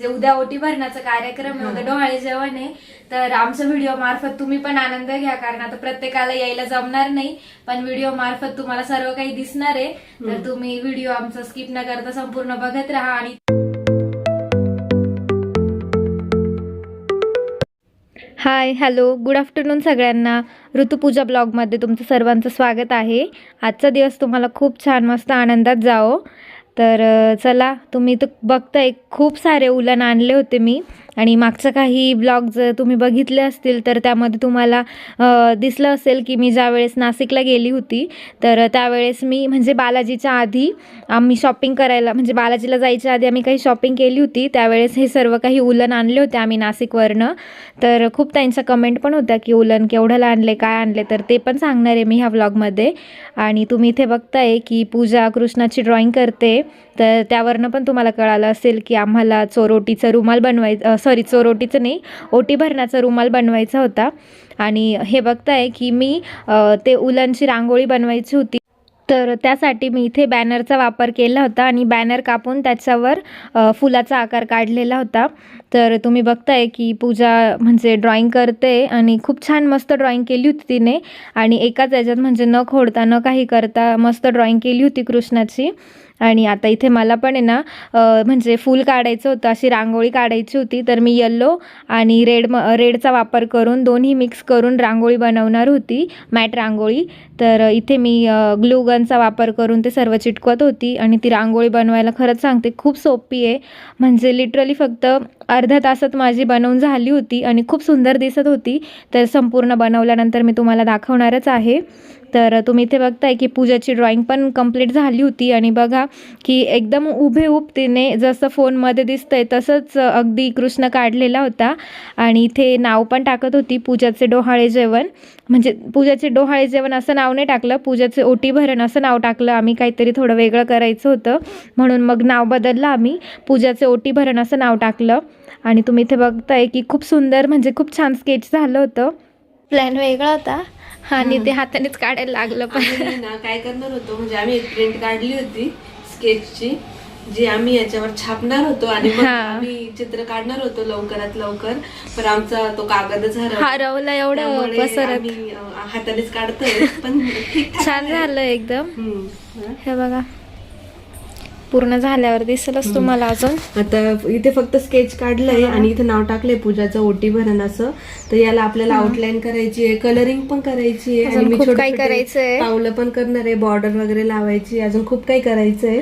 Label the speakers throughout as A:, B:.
A: जे उद्या ओटी भरण्याचा कार्यक्रम आहे उद्या डोहाळे जेवण आहे तर आमच्या व्हिडिओ मार्फत तुम्ही पण आनंद घ्या कारण आता प्रत्येकाला यायला जमणार नाही पण व्हिडिओ मार्फत तुम्हाला सर्व काही दिसणार आहे. तर तुम्ही व्हिडिओ आमचा स्किप न करता संपूर्ण बघत राहा आणि हाय हॅलो गुड आफ्टरनून सगळ्यांना. ऋतुपूजा ब्लॉगमध्ये तुमचं सर्वांचं स्वागत आहे. आजचा दिवस तुम्हाला खूप छान मस्त आनंदात जाओ तर चला तुम्ही तर बघताय खूप सारे उलन आणले होते मी. आणि मागचं काही ब्लॉग जर तुम्ही बघितले असतील तर त्यामध्ये तुम्हाला दिसलं असेल की मी ज्यावेळेस नाशिकला गेली होती तर त्यावेळेस मी म्हणजे बालाजीच्या आधी आम्ही शॉपिंग करायला म्हणजे बालाजीला जायच्या आधी आम्ही काही शॉपिंग केली होती त्यावेळेस हे सर्व काही उलन आणले होते आम्ही नाशिकवरनं. तर खूप त्यांच्या कमेंट पण होत्या की उलन केवढ्याला आणले काय आणले? तर ते पण सांगणार आहे मी ह्या व्लॉगमध्ये आणि तुम्ही इथे बघताय की पूजा कृष्णाची ड्रॉइंग करते. तर त्यावरनं पण तुम्हाला कळालं असेल की आम्हाला चोरोटीचं रुमाल बनवायचं सॉरी चोरोटीचं नाही ओटी भरण्याचा रुमाल बनवायचा होता. आणि हे बघताय की मी ते उलनची रांगोळी बनवायची होती. तर त्यासाठी मी इथे बॅनरचा वापर केला होता आणि बॅनर कापून त्याच्यावर फुलाचा आकार काढलेला होता. तर तुम्ही बघताय की पूजा म्हणजे ड्रॉईंग करते आणि खूप छान मस्त ड्रॉइंग केली होती तिने. आणि एकाच याच्यात म्हणजे न खोडता न काही करता मस्त ड्रॉईंग केली होती कृष्णाची. आणि आता इथे मला पण आहे ना म्हणजे फूल काढायचं होतं अशी रांगोळी काढायची होती तर मी येल्लो आणि रेड म रेडचा वापर करून दोन्ही मिक्स करून रांगोळी बनवणार होती मॅट रांगोळी. तर इथे मी ग्लूगनचा वापर करून ते सर्व चिटकवत होती आणि ती रांगोळी बनवायला खरंच सांगते खूप सोपी आहे. म्हणजे लिटरली फक्त अर्ध्या तासात माझी बनवून झाली होती आणि खूप सुंदर दिसत होती. तर संपूर्ण बनवल्यानंतर मी तुम्हाला दाखवणारच आहे. तर तुम्ही इथे बघताय की पूजाची ड्रॉइंग पण कंप्लीट झाली होती. आणि बघा की एकदम उभेऊब तिने जसं फोनमध्ये दिसतंय तसंच अगदी कृष्ण काढलेला होता. आणि इथे नाव पण टाकत होती पूजाचे डोहाळे जेवण. म्हणजे पूजाचे डोहाळे जेवण असं नाव नाही टाकलं पूजाचे ओटी भरण असं नाव टाकलं. आम्ही काहीतरी थोडं वेगळं करायचं होतं. म्हणून मग नाव बदललं आम्ही. पूजाचे ओटी भरण असं नाव टाकलं. आणि तुम्ही इथे बघताय की खूप सुंदर म्हणजे खूप छान स्केच झालं होतं. प्लॅन वेगळा होता. आणि ते हातानेच काढायला लागलं पण.
B: ना काय करणार होतो म्हणजे आम्ही एक प्रिंट काढली होती स्केचची जी आम्ही याच्यावर छापणार होतो आणि. आम्ही चित्र काढणार होतो लवकरात लवकर. पण आमचा तो कागदच हरवला
A: हरवलं एवढं
B: हातानेच काढतोय पण
A: छान झालं एकदम. हे बघा. पूर्ण झाल्यावर दिसेलच तुम्हाला अजून.
B: आता इथे फक्त स्केच काढलंय आणि इथे नाव टाकलंय पूजाचं ओटी भरण असं. तर याला आपल्याला आउटलाईन करायची आहे कलरिंग पण करायची आहे.
A: अजून खूप काही करायचंय.
B: पावलं पण करणार आहे बॉर्डर वगैरे लावायची अजून खूप काही करायचंय.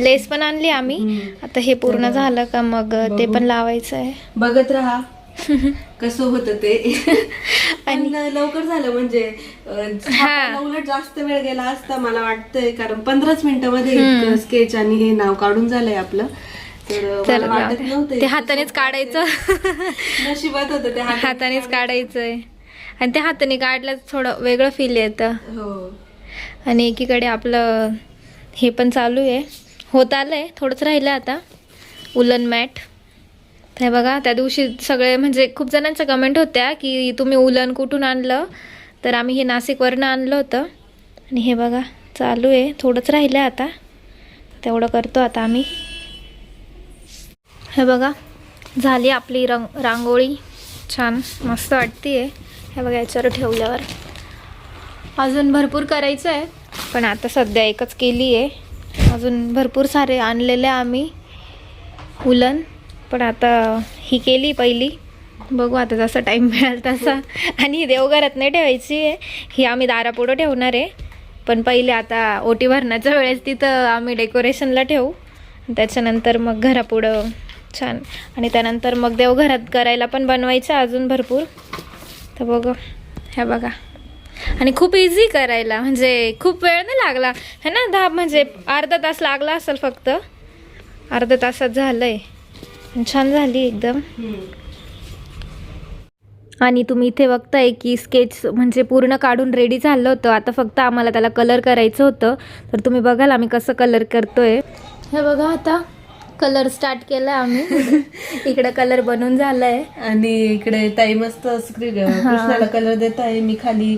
A: लेस पण आणली आम्ही. आता हे पूर्ण झालं का मग ते पण लावायचं आहे
B: बघत राहा. कसं होतं ते? पण लवकर झालं म्हणजे छापायला उलट जास्त वेळ गेला असता मला वाटतंय कारण पंधराच मिनिटामध्ये स्केच आणि हे नाव काढून झालंय आपलं. तर अं,
A: तर
B: मला वाटत नव्हतं
A: ते हातानेच काढायचं.
B: नशिबात होतं ते हात
A: हातानेच काढायचंय. आणि ते हाताने काढलं थोडं वेगळं फील येतं.
B: हो.
A: आणि एकीकडे आपलं हे पण चालू आहे. होत आलंय थोडंच राहिलं आता. Woollen mat. तर हे बघा त्या दिवशी सगळे म्हणजे खूप जणांच्या कमेंट होत्या की तुम्ही उलन कुठून आणलं? तर आम्ही हे नाशिकवरनं आणलं होतं. आणि हे बघा चालू आहे. थोडंच राहिलं आता. तेवढं करतो आता आम्ही. हे बघा झाली आपली रंग रांगोळी. छान मस्त वाटते हे बघा याच्यावर ठेवल्यावर. अजून भरपूर करायचं आहे पण आता सध्या एकच केली आहे अजून भरपूर सारे आणलेले आम्ही. उलन. पण आता ही केली पहिली. बघू आता जसा टाईम मिळाल तसा. आणि ही देवघरात नाही ठेवायची आहे. ही आम्ही दारापुढं ठेवणार आहे. पण पहिले आता ओटी भरण्याच्या वेळेस तिथं आम्ही डेकोरेशनला ठेवू. त्याच्यानंतर मग घरापुढं छान. आणि त्यानंतर मग देवघरात करायला पण बनवायचं अजून भरपूर. तर बघ. ह्या बघा. आणि खूप इझी करायला. म्हणजे खूप वेळ नाही लागला. है ना? दहा म्हणजे अर्धा तास लागला असेल फक्त. अर्धा तासात झालं आहे छान झाली एकदम. आणि तुम्ही इथे बघताय की स्केच म्हणजे पूर्ण काढून रेडी झालं होतं. आता फक्त आम्हाला त्याला कलर करायचं होतं. तर तुम्ही बघाल आम्ही कसं कलर करतोय. हे बघा आता कलर स्टार्ट केलाय आम्ही. इकडे कलर बनून झालाय.
B: आणि इकडे ताई मस्त स्क्रीन कृष्णाला कलर देत आहे. मी खाली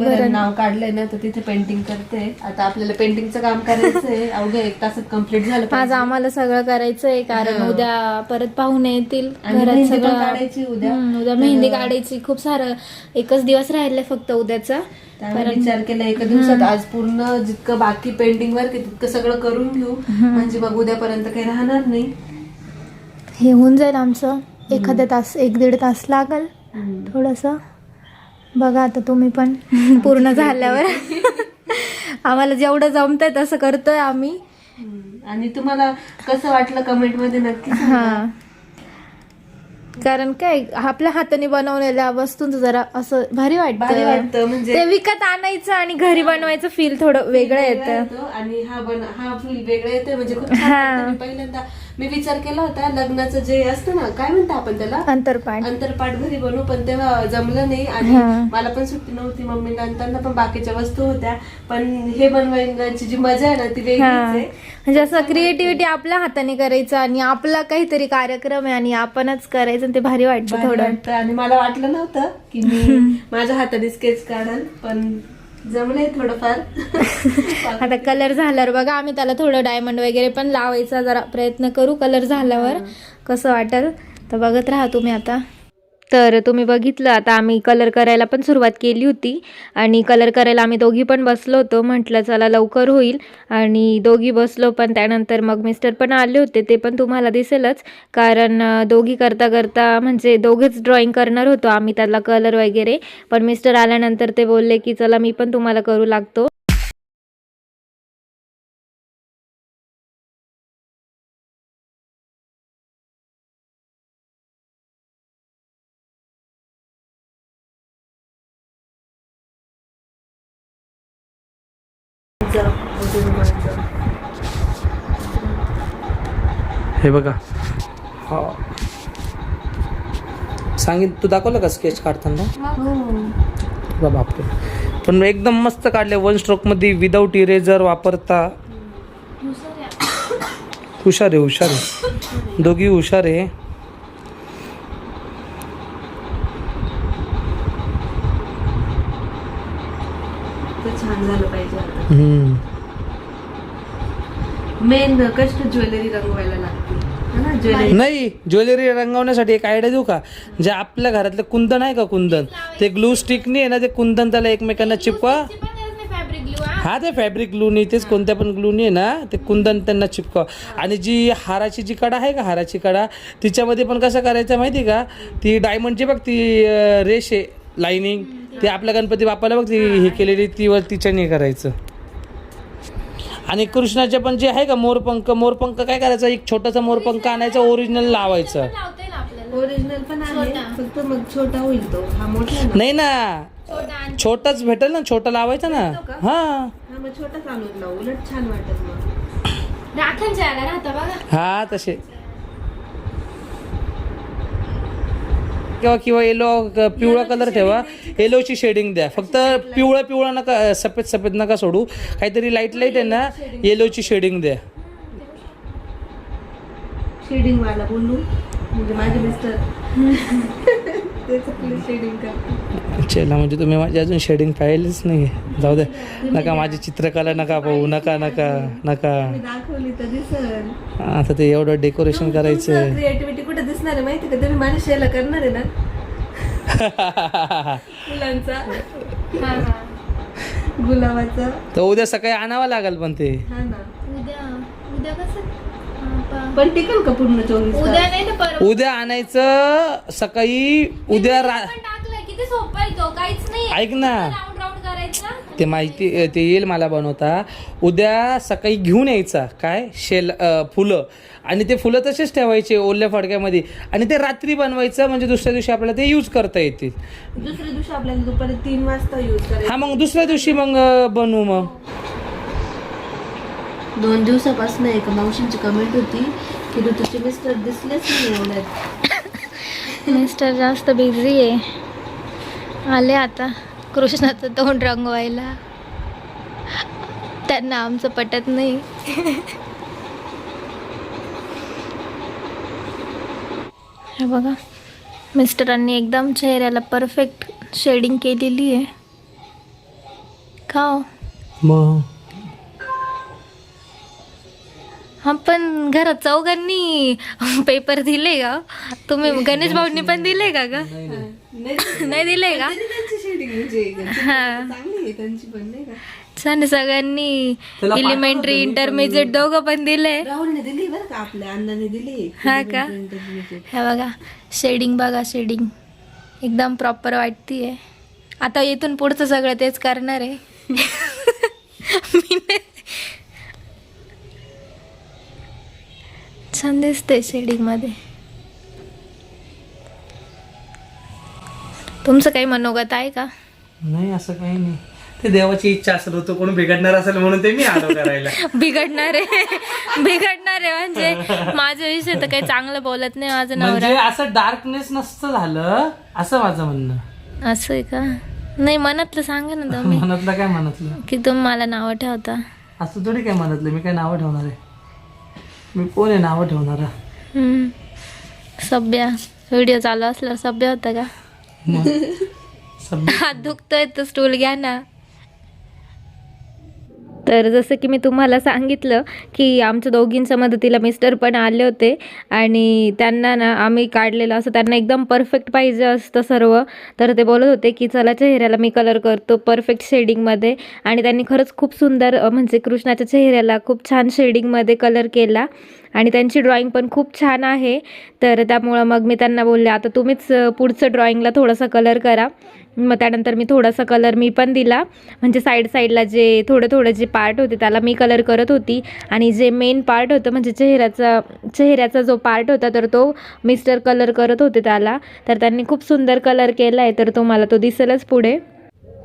A: भरण
B: नाव काढलंय ना तर तिथे पेंटिंग करते. आता आपल्याला पेंटिंगचं काम करायचंय. अवघ्या एक तासात कंप्लीट झालं
A: आज. आम्हाला सगळं करायचंय कारण. उद्या परत पाहुणे येतील. घरात सगळं
B: काढायची उद्या.
A: उद्या मेहंदी काढायची. खूप सारं एकच दिवस राहिलाय फक्त उद्याचा.
B: विचार केला एका दिवसात. आज पूर्ण जितकं बाकी पेंटिंग आहे तितकं सगळं करून घेऊ. म्हणजे मग उद्यापर्यंत काही राहणार नाही.
A: हे होऊन जाईल आमचं. एखाद्या तास एक दीड तास लागल थोडस. बघा आता तुम्ही पण पूर्ण झाल्यावर आम्हाला जेवढं जमतंय तसं करतोय आम्ही.
B: आणि तुम्हाला कसं वाटलं कमेंटमध्ये नक्की.
A: हा कारण काय आपल्या हाताने बनवलेल्या वस्तूंचं जरा असं भारी
B: भारी
A: वाटतं
B: वाटतं म्हणजे
A: ते विकत आणायचं आणि घरी बनवायचं फील थोडं वेगळं येतं
B: येतो आणि हा बन हा फील वेगळा येतोय म्हणजे खूप छान
A: हा.
B: वाटतं. मी पहिल्यांदा मी विचार केला होता लग्नाचं जे असतं ना काय म्हणतो आपण त्याला?
A: अंतरपाठ
B: अंतरपाठ घरी बनवू पण तेव्हा जमलं नाही आणि. मला पण सुट्टी नव्हती आणि त्यांना पण बाकीच्या वस्तू होत्या. पण हे बनवायची जी मजा आहे ना ती वेगळीच आहे.
A: म्हणजे असं क्रिएटिव्हिटी आपल्या हाताने करायचं आणि आपला काहीतरी कार्यक्रम आहे आणि आपणच करायचं आणि ते भारी वाटतं थोडं.
B: आणि मला वाटलं नव्हतं की मी माझ्या हाताने स्केच काढल पण जमलंय थोडंफार.
A: आता कलर झाल्यावर बघा आम्ही त्याला थोडं डायमंड वगैरे पण लावायचा जरा प्रयत्न करू कलर झाल्यावर. कसं वाटेल तर बघत राहा तुम्ही आता. तर तुम्ही बघितलं आता आम्ही कलर करायला पण सुरुवात केली होती आणि कलर करायला आम्ही दोघी पण बसलो होतो. म्हटलं चला लवकर होईल. आणि दोघी बसलो पण त्यानंतर मग मिस्टर पण आले होते. ते पण तुम्हाला दिसेलच. कारण दोघी करता करता म्हणजे दोघेच ड्रॉइंग करणार होतो आम्ही त्याला कलर वगैरे. पण मिस्टर आल्यानंतर ते बोलले की चला मी पण तुम्हाला करू लागतो.
C: हे बघा. हा. सांगित तू दाखवलं का स्केच काढताना? बा बापरे पण एकदम मस्त काढले वन स्ट्रोकमध्ये विदाऊट इरेजर वापरता. हुशार आहे हुशार आहे. दोघी हुशार आहे.
B: ते छान झालं पाहिजे. मेन कष्ट ज्वेलरी रंगवायला लागते. है ना? ज्वेलरी
C: नाही. ज्वेलरी रंगवण्यासाठी एक आयडिया देऊ का? जे आपल्या घरातलं कुंदन आहे का कुंदन? ते ग्लू स्टिकने आहे ना ते कुंदन त्याला एकमेकांना चिपवा. हा? ते फॅब्रिक ग्लूनी तेच कोणत्या पण ग्लूनी आहे ना ते कुंदन त्यांना चिपका आणि जी हाराची जी कडा आहे का हाराची कडा तिच्यामध्ये पण कसं करायचं माहिती आहे का? ती डायमंडची बघ ती अं, रेष आहे लाईनिंग ते आपल्या गणपती बापाला बघ ती हे केलेली ती वर तिच्याने करायचं. आणि कृष्णाचे पण जे आहे का मोरपंख मोरपंख काय करायचं? एक छोटासा मोरपंख आणायचा ओरिजिनल लावायचं.
B: ओरिजिनल पण आहे फक्त मग छोटा होईल तो. हा मोठा आहे ना?
C: नाही ना. छोटाच भेटेल ना छोटा लावायचा ना. हा.
B: हा मग आणून लावू. उलट छान वाटेल मग.
A: राखण जायला राहता बघा.
C: हा तसे. किंवा किंवा येलो पिवळा कलर ठेवा. येलोची शेडिंग द्या. फक्त पिवळा पिवळा नका सफेद सफेद नका सोडू. काहीतरी लाइट लाइट आहे ना येलोची शेडिंग द्या.
B: शेडिंग वाला बोलू. म्हणजे माझे मिस्टर शेडिंग
C: चला म्हणजे तुम्ही माझी अजून शेडिंग पाहिलीच नाही जाऊ द्या नका माझी चित्रकला नका पाहू. नका नका नका
B: दाखवली तर दिसल.
C: आता ते एवढं डेकोरेशन करायचं
B: दिसणार आहे माहिती का? तुम्ही माझ्या शेला करणार आहे ना? फुलांचा गुलाबाचा.
C: तर उद्या सकाळी आणावं लागेल पण ते.
B: हा ना.
A: उद्या उद्या कसं?
B: पण टिकल का पूर्ण चोवीस तास?
A: उद्या नाही तर परवा.
C: उद्या आणायचं सकाळी उद्या रा
A: टाकलं किती सोपं आहे तो काहीच नाही
C: ऐक ना. ते माहिती ते येईल मला बनवता. उद्या सकाळी घेऊन यायचा. काय? शेल फुलं. आणि ते फुलं तसेच ठेवायचे ओल्या फडक्यामध्ये. आणि ते रात्री बनवायचं म्हणजे दुसऱ्या दिवशी आपल्याला ते यूज करता येतील.
B: दुसऱ्या दिवशी आपल्याला दुपारी तीन वाजता यूज करायचं.
C: हा मग दुसऱ्या दिवशी मग बनवू मग.
B: दोन दिवसापासून एक मावशींची कमेंट होती की ऋतूचे मिस्टर दिसलेच नाही
A: मिस्टर जास्त बिझी आहे. आले आता. कृष्णाचं तोंड रंगवायला. त्यांना आमचं पटत नाही. हे बघा मिस्टरांनी एकदम चेहऱ्याला परफेक्ट शेडिंग केलेली आहे. का हो? पण घरात चौघांनी पेपर दिले का? तुम्ही गणेश भाऊंनी पण दिले का ग?
B: नाही
A: नाही. दिले का?
B: म्हणजे
A: हा.
B: चांगली आहे त्यांची पण नाही का?
A: छान सगळ्यांनी.
C: पाठवलं
A: एलिमेंटरी इंटरमिजिएट दोघं पण दिले.
B: राहुलने दिली बरं का आपल्या अण्णाने दिली.
A: हा का. हे बघा शेडिंग बघा शेडिंग एकदम प्रॉपर वाटतीये. आता इथून पुढचं सगळं तेच करणार आहे. मी नाही- छान दिसते शेडिंगमध्ये. तुमचं काही मनोगत आहे का?
C: नाही असं काही नाही. ते देवाची इच्छा असेल होतं कोण बिघडणार असेल म्हणून ते मी आलो करायला.
A: बिघडणार आहे. बिघडणार आहे म्हणजे माझ्या विषय तर काही चांगलं बोलत नाही माझं नवरा.
C: म्हणजे असं डार्कनेस नसतं झालं असं माझं म्हणणं.
A: असं आहे का? नाही मनातलं सांगा ना तुम्ही.
C: मनातलं काय मनातलं?
A: की तुम्ही मला नावं ठेवता.
C: असं थोडी काय मनातलं मी काय नावं ठेवणार आहे? मी कोण आहे नावं ठेवणारा?
A: हम्म. सभ्य व्हिडिओ चालू असल्यावर सभ्य होता का? हात दुखतोय तर स्टूल घ्या ना. तर जसं की मी तुम्हाला सांगितलं की आमच्या दोघींच्या मदतीला मिस्टर पण आले होते आणि त्यांना ना आम्ही काढलेलं असं त्यांना एकदम परफेक्ट पाहिजे असतं सर्व. तर ते बोलत होते की चला चेहऱ्याला मी कलर करतो परफेक्ट शेडिंगमध्ये आणि त्यांनी खरंच खूप सुंदर म्हणजे कृष्णाच्या चेहऱ्याला खूप छान शेडिंगमध्ये कलर केला. आणि त्यांची ड्रॉइंग पण खूप छान आहे. तर त्यामुळं मग मी त्यांना बोलले आता तुम्हीच पुढचं ड्रॉइंगला थोडासा कलर करा. मग त्यानंतर मी थोडासा कलर मी पण दिला. म्हणजे साईड साईडला जे थोडं थोडं जे पार्ट होते त्याला मी कलर करत होती. आणि जे मेन पार्ट होतं म्हणजे चेहऱ्याचा चेहऱ्याचा जो पार्ट होता तर तो मिस्टर कलर करत होते त्याला. तर त्यांनी खूप सुंदर कलर केला आहे तर तो मला तो दिसेलच पुढे.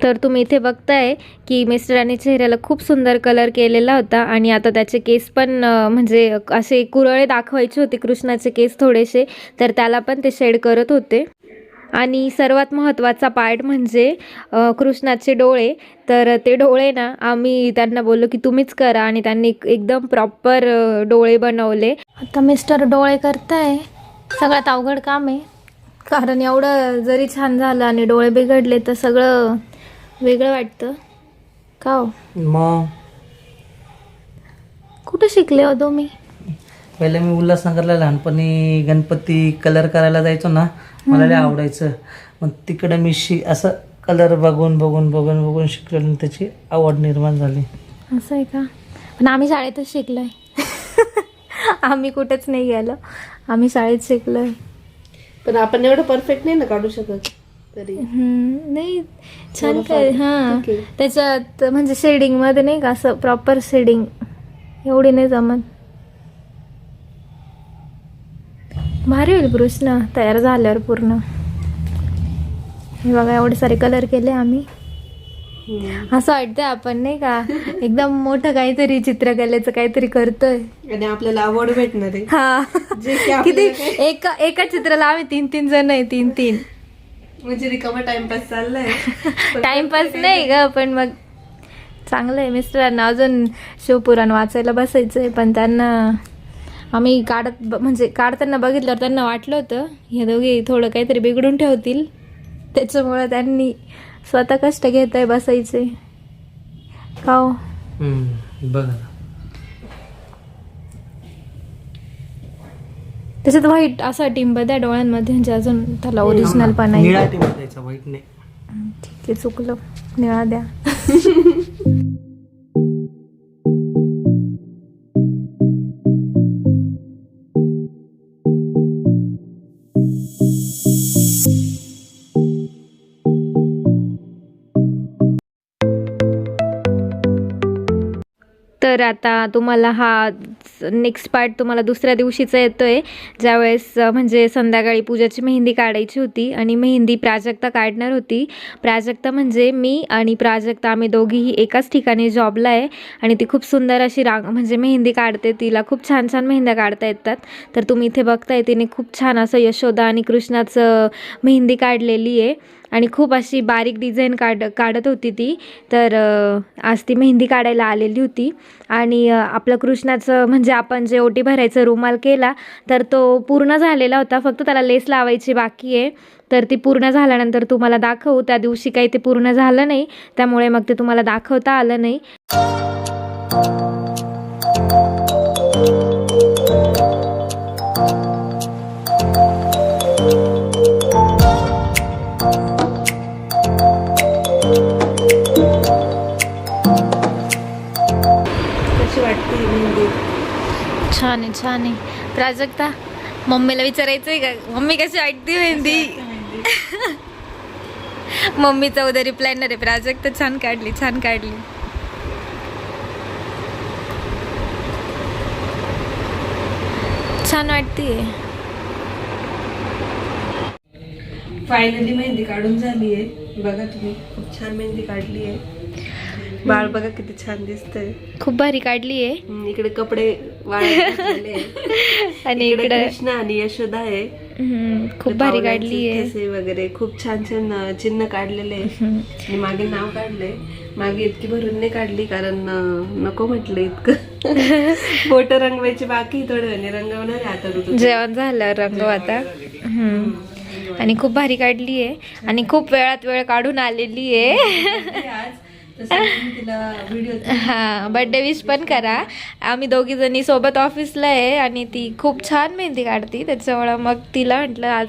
A: तर तुम्ही इथे बघताय की मिस्टरांनी चेहऱ्याला खूप सुंदर कलर केलेला होता. आणि आता त्याचे केस पण म्हणजे असे कुरळे दाखवायचे होते कृष्णाचे केस थोडेसे. तर त्याला पण ते शेड करत होते. आणि सर्वात महत्त्वाचा पार्ट म्हणजे कृष्णाचे डोळे. तर ते डोळे ना आम्ही त्यांना बोललो की तुम्हीच करा आणि त्यांनी एक- एकदम प्रॉपर डोळे बनवले. आता मिस्टर डोळे करताय. सगळ्यात अवघड काम आहे. कारण एवढं जरी छान झालं आणि डोळे बिघडले तर सगळं वेगळं वाटतं. का हो?
C: मग
A: कुठं शिकले हो तुम्ही?
C: पहिले मी उल्हासनगरला लहानपणी गणपती कलर करायला जायचो ना मला लय आवडायचं. मग तिकडं मी शि असं कलर बघून बघून बघून बघून शिकलो आणि त्याची आवड निर्माण झाली.
A: असं आहे का? पण आम्ही शाळेतच शिकलोय. आम्ही कुठेच नाही गेलो. आम्ही शाळेत शिकलोय.
B: पण आपण एवढं परफेक्ट नाही ना काढू शकत. तरी.
A: हम्म, नाही. छान काय हां.
B: ठीक आहे.
A: त्याच्यात म्हणजे शेडिंगमध्ये नाही का असं प्रॉपर शेडिंग एवढी नाही जमत. भारी होईल ब्रुश ना तयार झाल्यावर पूर्ण. हे बघा एवढे सारे कलर केले आम्ही. असं वाटतंय आपण नाही का? एकदम मोठं काहीतरी चित्रकलेचं काहीतरी करतोय.
B: आणि आपल्याला आवड भेटणार आहे.
A: हा. किती? एका एका चित्राला आम्ही तीन तीन जण आहे तीन तीन.
B: म्हणजे रिकामा टाइमपास चाललाय.
A: टाइमपास नाही ग पण मग चांगलं आहे. मिस्टरांना अजून शिवपुराण वाचायला बसायचं आहे पण त्यांना आम्ही काढत म्हणजे काढताना बघितल्यावर त्यांना वाटलं होतं हे दोघे थोडं काहीतरी बिघडून ठेवतील. त्याच्यामुळं त्यांनी स्वतः कष्ट घेत आहे बसायचे. का हो?
C: बघा.
A: त्याच्यात व्हाईट असा टिंब द्या डोळ्यांमध्ये म्हणजे अजून त्याला ओरिजिनल पण
C: टीम द्यायचा वाईट नाही.
A: ठीक आहे चुकलं. निळा द्या. तर आता तुम्हाला हा नेक्स्ट पार्ट तुम्हाला दुसऱ्या दिवशीचा आहे ज्यावेळेस म्हणजे संध्याकाळी पूजाची मेहंदी काढायची होती आणि मेहंदी प्राजक्ता काढणार होती. प्राजक्ता म्हणजे मी आणि प्राजक्ता आम्ही दोघीही एकाच ठिकाणी जॉबला आहे आणि ती खूप सुंदर अशी रांग म्हणजे मेहंदी काढते. तिला खूप छान छान मेहंद्या काढता येतात. तर तुम्ही इथे बघताय तिने खूप छान असं यशोदा आणि कृष्णाचं मेहंदी काढलेली आहे. आणि खूप अशी बारीक डिझाईन काढ काढत होती ती. तर आज ती मेहंदी काढायला आलेली होती. आणि आपलं कृष्णाचं म्हणजे आपण जे ओटी भरायचं रुमाल केला तर तो पूर्ण झालेला होता. फक्त त्याला लेस लावायची बाकी आहे. तर ती पूर्ण झाल्यानंतर तुम्हाला दाखवू. त्या दिवशी काही ते पूर्ण झालं नाही. त्यामुळे मग ते तुम्हाला दाखवता आलं नाही. छान आहे छान आहे. प्राजक्ता मम्मीला विचारायचं आहे का? मम्मी कशी वाटते मेहंदी? मम्मीचा उद्या रिप्लायनर आहे. प्राजक्ता छान काढली छान काढली. छान वाटते
B: फायनली मेहंदी काढून झाली आहे. बघा तुम्ही खूप छान मेहंदी काढली आहे. बाळ बघा किती छान दिसतंय.
A: खूप भारी काढली आहे.
B: इकडे कपडे.
A: आणि
B: इकडे कृष्णा आणि यशोदा आहे.
A: खूप भारी काढली आहे.
B: वगैरे खूप छान छान चिन्ह काढलेले. आणि मागे नाव काढलंय. मागे इतकी भरून नाही काढली कारण नको म्हटलं इतकं. बोट रंगवायची बाकी वेळाने रंगवणार आता
A: जेवण झालं रंग आता. आणि खूप भारी काढली आहे. आणि खूप वेळात वेळ काढून आलेली आहे.
B: आज
A: हां बड्डे विश पण करा. आम्ही दोघी जणी सोबत ऑफिसला आहे आणि ती खूप छान मेहंदी काढते. त्याच्यामुळं मग तिला म्हटलं आज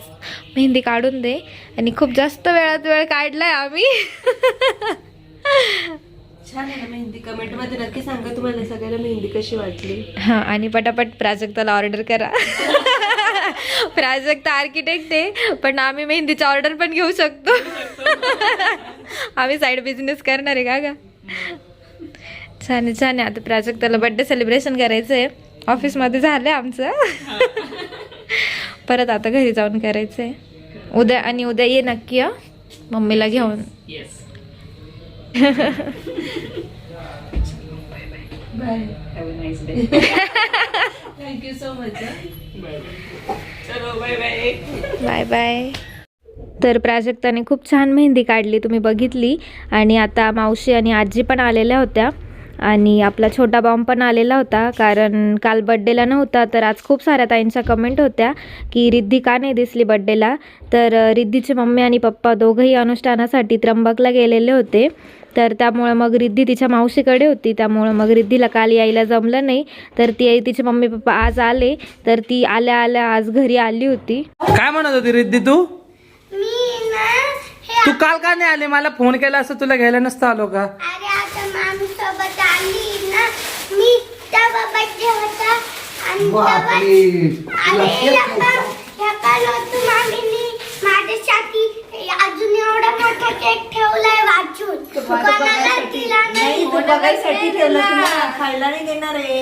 A: मेहंदी काढून दे. आणि खूप जास्त वेळात वेळ काढलाय आम्ही.
B: छान आहे ना मेहंदी कमेंटमध्ये. नक्की सांगा तुम्हाला सगळ्याला मेहंदी कशी वाटली.
A: हा आणि पटापट प्राजक्ताला ऑर्डर करा. प्राजक्ता आर्किटेक्ट आहे पण आम्ही मेहंदीची ऑर्डर पण घेऊ शकतो. आम्ही साईड बिझनेस करणार आहे का गा? छान आहे छान आहे. आता प्राजक्ताला बर्थडे सेलिब्रेशन करायचं आहे. ऑफिसमध्ये झालं आहे आमचं. परत आता घरी जाऊन करायचं आहे उद्या आणि उद्या ये नक्की हं, मम्मीला घेऊन.
B: Bye thank you so much bye bye
A: bye bye. तर प्राजक्ताने खूप छान मेहंदी काढली तुम्ही बघितली. आणि आता मावशी आणि आजी पण आलेल्या होत्या. आणि आपला छोटा बॉम्ब पण आलेला होता कारण काल बड्डेला नव्हता तर आज खूप साऱ्या ताईंच्या कमेंट होत्या की रिद्धी का नाही दिसली बड्डेला तर रिद्धीचे मम्मी आणि पप्पा दोघंही अनुष्ठानासाठी त्र्यंबकला गेलेले होते. तर त्यामुळं मग रिद्धी तिच्या मावशीकडे होती. त्यामुळं मग रिद्धीला काल यायला जमलं नाही. तर ती तिचे मम्मी पप्पा आज आले. तर ती आल्या आल्या आज घरी आली होती.
C: काय म्हणत होती रिद्धी तू? तू काल का नाही आली? मला फोन केला असं तुला घ्यायला नसतं आलो का?
D: सोबत आली ना मी तेव्हा बड्डे होता आणि तेव्हा अरे याका याका नव्हतं मामीनी माझ्यासाठी अजून एवढा मोठा केक ठेवलाय वाचून. कोणाला दिला नाही बघायसाठी ठेवला
B: खायला नाही देणार आहे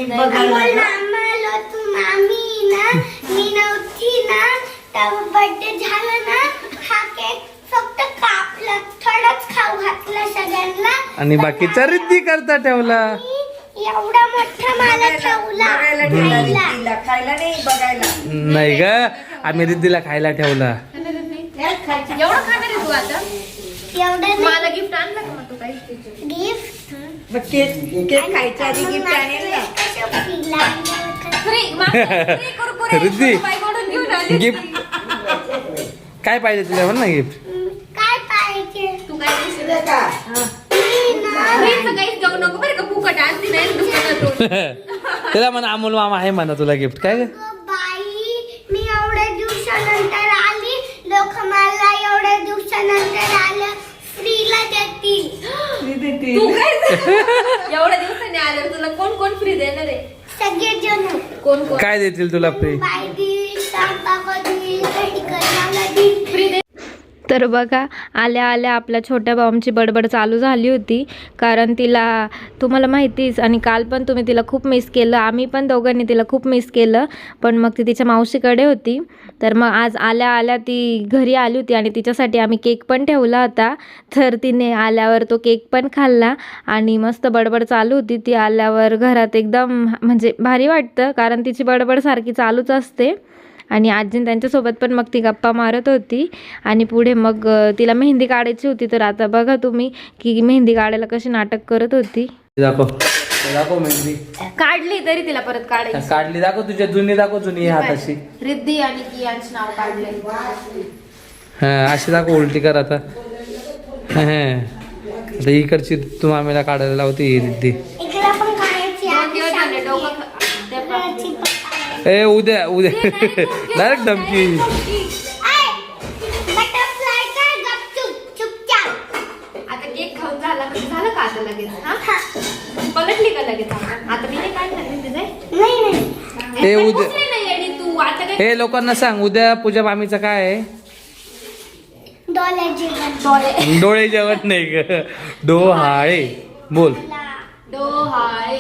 D: आम्हाला तू मामी ना मी नव्हती ना तेव्हा बड्डे झाला ना हा केक फक्त कापला थोडाच खाऊ घातला सगळ्यांना.
C: आणि बाकीचा रिद्धी करता ठेवला.
D: एवढा मोठा मला ठेवला खायला.
C: नाही ग आम्ही रिद्धीला खायला ठेवला.
A: एवढं खाणार आहे तू आता?
D: एवढा
A: मला गिफ्ट आणलं का मग तू काही?
D: गिफ्ट
B: केक खायच्या आधी गिफ्ट आणेल ना.
C: रिद्धी गिफ्ट काय पाहिजे तुला म्हण ना गिफ्ट
A: नको बरं का फुकट आणती नाही दुकानातून
C: त्याला म्हणा अमोल मामा आहे म्हणा तुला गिफ्ट काय ग?
D: अगं बाई मी एवढ्या दिवसानंतर आली. लोक मला एवढ्या दिवसानंतर आलं. फ्रीला देतील.
A: तू काय एवढ्या दिवसांनी आलं तुला कोण कोण फ्री देणार आहे?
D: सगळेजण.
A: कोण कोण?
C: काय देतील तुला फ्री
D: बाई देईल स्वयंपाक देईल
A: तर बघा आल्या आल्या आपल्या छोट्या बॉमची बडबड चालू झाली होती. कारण तिला तुम्हाला माहितीच आणि काल पण तुम्ही तिला खूप मिस केलं आम्ही पण दोघांनी तिला खूप मिस केलं. पण मग ती तिच्या मावशीकडे होती. तर मग आज आल्या आल्या ती घरी आली होती आणि तिच्यासाठी आम्ही केक पण ठेवला होता. तर तिने आल्यावर तो केक पण खाल्ला आणि मस्त बडबड चालू होती. ती आल्यावर घरात एकदम म्हणजे भारी वाटतं कारण तिची बडबड सारखी चालूच असते. आणि आजीन त्यांच्यासोबत पण मग ती गप्पा मारत होती. आणि पुढे मग तिला मेहंदी काढायची होती. तर आता बघा तुम्ही की मेहंदी काढायला कशी नाटक करत होती.
C: दाखव. दाखव मेहंदी.
A: काढली तरी तिला परत काढायची.
C: काढली. दाखव तुझ्या जुनी दाखव जुनी हाताशी.
A: रिद्धी आणि कियांच नाव काढले.
C: हा अशी दाखव उलटी कर आता. आता इकडची तू मामीला काढायला लावते रिद्धी
D: इकडे पण काढायची आधी सांगायची पप्पा.
C: ए उद्या उद्या. डायरेक्ट धमकी.
D: ऐ, बटरफ्लाय काय गपचूप चुपचाप
A: आता केक खाऊन झाला झालं का आता लगेच? हा? पलटली का लगेच आता? आता मी नाही काढणार मी तुझे?
D: नाही नाही.
C: ए उद्या.
A: नाही आणि तू. आता काय?
C: हे लोकांना सांग उद्या पूजा मामीचं काय आहे?
D: डोळे जीवन
C: डोळे. जेवण नाही ग. डोहाळे बोल.
A: डोहाळे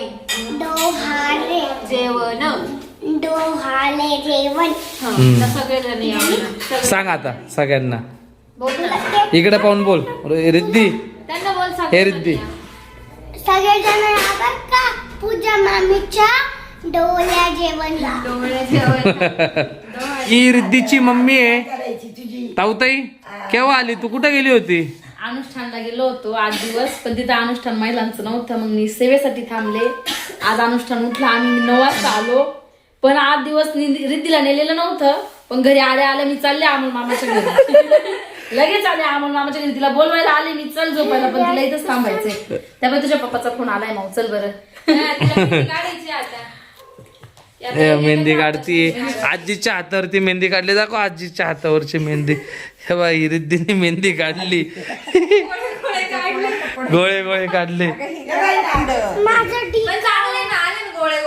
D: डोहाळे
A: जेवण.
D: जेवण.
A: या म्हणा.
C: सांग आता सगळ्यांना.
A: बोल ना.
C: इकडे पाहून बोल. रिद्धी.
A: त्यांना बोल सांग.
C: हे रिद्धी.
D: सगळेजण का? पूजा मामीच्या डोल्या जेवणला.
A: डोळे जेवण.
C: ही रिद्धीची मम्मी आहे. ताऊताई केव्हा आली? तू कुठे गेली होती?
E: अनुष्ठानला गेलो होतो आठ दिवस पण तिथं अनुष्ठान महिलांचं नव्हतं मग मी सेवेसाठी थांबले. आज अनुष्ठान उठलं आम्ही नऊ वाजता आलो. पण आठ दिवस नि- रिद्धीला नेलेलं नव्हतं पण घरी आल्या आल्या मी चालले अमोल मामाच्या घरी. लगेच आले अमोल मामाच्या घरी. तिला बोलवायला आले मी चल झोपायला पण तिला इथंच थांबायचंय. त्यामुळे तुझ्या पप्पाचा फोन आलाय मग चल बरं.
A: काढायची आता
C: ए, मेहंदी काढती. आजीच्या हातावरती मेहंदी काढली दाखव आजीच्या हातावरची मेहंदी. हे बा ही रिद्धीने मेहंदी काढली. गोळे गोळे काढले.
D: माझं डी
A: पण चांगले ना आले ना गोळे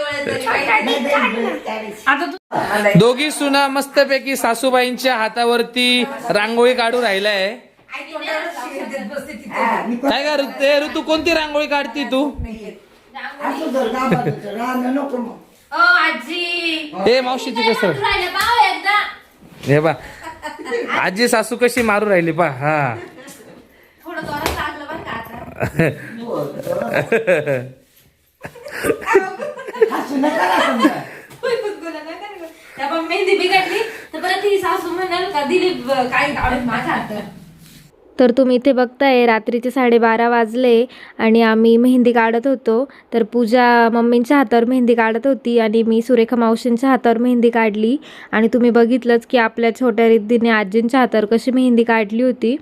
C: दोघी सुना मस्तपैकी सासूबाईंच्या हातावरती रांगोळी काढू राहिलाय. काय का ऋतू ऋतू कोणती रांगोळी काढती तू? ए मावशीची कसं
A: राहिलं पाव एकदा.
C: हे बा. आजी सासू कशी मारू राहिली पा हा.
A: त्या मेहंदी बिघडली तर परत ही सासू म्हणाल का दिलीप काय काढून माझ्या हातात. तर तुम्ही इथे बघताय रात्रीचे साडेबारा वाजले आणि आम्ही मेहंदी काढत होतो. तर पूजा मम्मींच्या हातावर मेहंदी काढत होती आणि मी सुरेखा मावशींच्या हातावर मेहंदी काढली. आणि तुम्ही बघितलंच की आपल्या छोट्या रिद्धीने आजींच्या हातावर कशी मेहंदी काढली होती.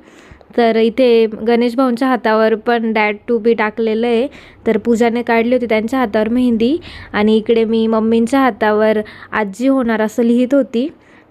A: तर इथे गणेश भाऊंच्या हातावर पण डॅड टू बी टाकलेलं आहे. तर पूजाने काढली होती त्यांच्या हातावर मेहंदी आणि इकडे मी मम्मींच्या हातावर आजी होणार असं लिहित होती.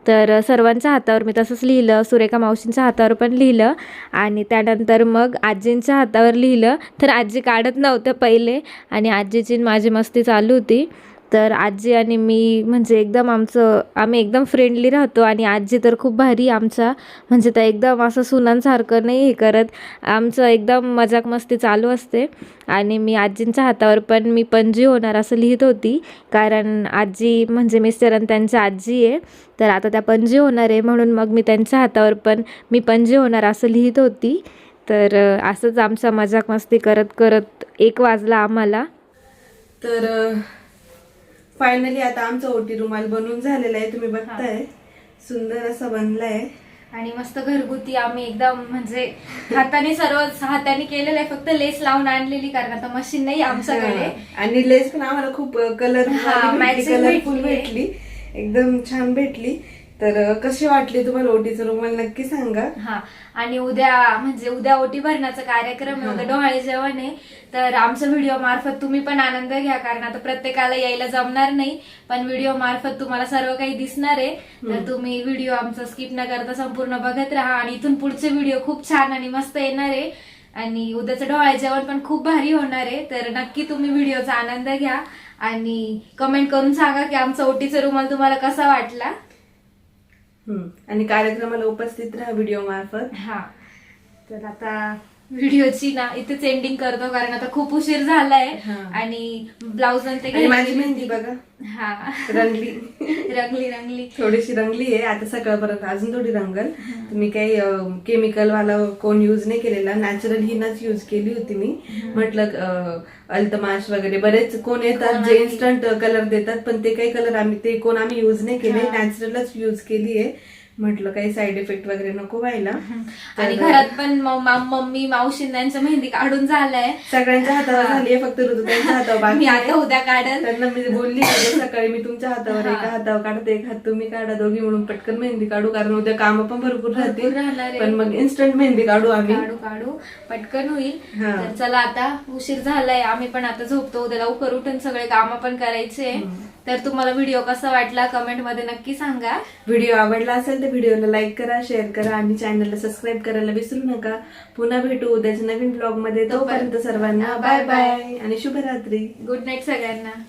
A: तर सर्वांच्या हातावर मी तसंच लिहिलं सुरेखा मावशींच्या हातावर पण लिहिलं आणि त्यानंतर मग आजींच्या हातावर लिहिलं. तर आजी काढत नव्हतं पहिले आणि आजीची माझी मस्ती चालू होती. तर आजी आणि मी म्हणजे एकदम आमचं आम्ही एकदम फ्रेंडली राहतो आणि आजी तर खूप भारी आमच्या म्हणजे त्या एकदम असं सुनांसारखं नाही हे करत. आमचं एकदम मजाक मस्ती चालू असते. आणि मी आजींच्या हातावर पण मी पणजी होणार असं लिहित होती. कारण आजी म्हणजे मिस्टर त्यांच्या आजी आहे. तर आता त्या पणजी होणार आहे म्हणून मग मी त्यांच्या हातावर पण मी पणजी होणार असं लिहित होती. तर असंच आमचा मजाक मस्ती करत करत एक वाजला आम्हाला.
B: तर फायनली आता आमचा ओटी रुमाल बनवून झालेला आहे. तुम्ही बघताय. सुंदर असा बनलाय.
A: आणि मस्त घरगुती आम्ही एकदम म्हणजे हाताने सर्व हाताने केलेलं आहे. फक्त लेस लावून आणलेली कारण आता मशीन नाही आमच्याकडे.
B: आणि लेस पण आम्हाला खूप कलर
A: हा, matching
B: कलरफुल.
A: भेटली.
B: एकदम छान भेटली. तर कशी वाटली तुम्हाला ओटीचं रुमाल नक्की सांगा.
A: हा आणि उद्या म्हणजे उद्या ओटी भरण्याचा कार्यक्रम आहे उद्या डोहाळे जेवण आहे. तर आमच्या व्हिडिओ मार्फत तुम्ही पण आनंद घ्या कारण आता प्रत्येकाला यायला जमणार नाही पण व्हिडिओ मार्फत तुम्हाला सर्व काही दिसणार आहे. तर तुम्ही व्हिडिओ आमचा स्किप न करता संपूर्ण बघत राहा आणि इथून पुढचे व्हिडिओ खूप छान आणि मस्त येणार आहे. आणि उद्याचं डोहाळे जेवण पण खूप भारी होणार आहे. तर नक्की तुम्ही व्हिडिओचा आनंद घ्या आणि कमेंट करून सांगा की आमचा ओटीचा रुमाल तुम्हाला कसा वाटला.
B: आणि कार्यक्रमाला उपस्थित राहा व्हिडिओ मार्फत.
A: हा. तर आता व्हिडिओची ना इथेच एंडिंग करतो कारण आता खूप उशीर झालाय. आणि ब्लाऊज आणि
B: माझी मेहंदी बघा.
A: हा.
B: रंगली.
A: रंगली रंगली.
B: थोडीशी रंगली आहे. आता सकाळपर्यंत अजून थोडी रंगल. तुम्ही काही केमिकल वाला कोण युज नाही केलेला. नॅचरल हिनच युज केली होती मी. म्हटलं अल्तमाश वगैरे बरेच कोण येतात जे इन्स्टंट कलर देतात पण ते काही कलर आम्ही ते कोण आम्ही युज नाही केले. नॅचरलच युज केली आहे म्हटलं काही साईड इफेक्ट वगैरे नको व्हायला.
A: आणि घरात पण मम्मी मावशींना यांचं मेहंदी काढून झालंय.
B: सगळ्यांच्या हातावर झालीये फक्त ऋतू त्यांच्या हातावर. बाकी
A: मी. आता उद्या काढेल
B: त्यांना मी बोलली सकाळी मी तुमच्या हातावर एका हातावर काढते एक हात तुम्ही काढा दोघी म्हणून पटकन मेहंदी काढू कारण उद्या काम पण भरपूर राहतील. पण मग इन्स्टंट मेहंदी काढू आम्ही.
A: काढू काढू. पटकन होईल. चला आता उशीर झालाय. आम्ही पण आता झोपतो. उद्या लवकर उठून सगळे काम पण करायचे. तर तुम्हाला व्हिडिओ कसा वाटला कमेंटमध्ये नक्की सांगा.
B: व्हिडिओ आवडला असेल तर व्हिडिओला लाईक करा शेअर करा आणि चॅनलला सबस्क्राईब करायला विसरू नका. पुन्हा भेटू उद्याच्या नवीन ब्लॉगमध्ये. तोपर्यंत सर्वांना बाय बाय आणि शुभरात्री.
A: गुड नाईट सगळ्यांना.